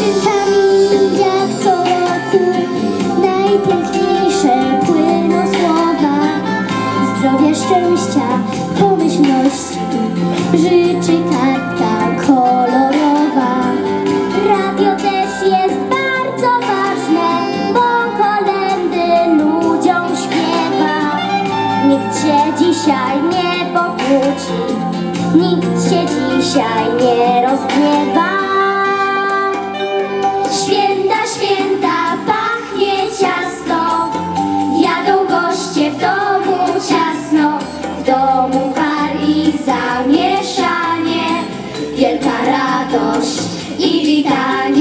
Świętami jak co roku Najpiękniejsze płyną słowa. Zdrowia, szczęścia, pomyślności Życzy kartka kolorowa. Radio też jest bardzo ważne Bo kolendy ludziom śpiewa. Nikt się dzisiaj nie pokłóci Nikt się dzisiaj nie rozgniewa Wielka radość i witanie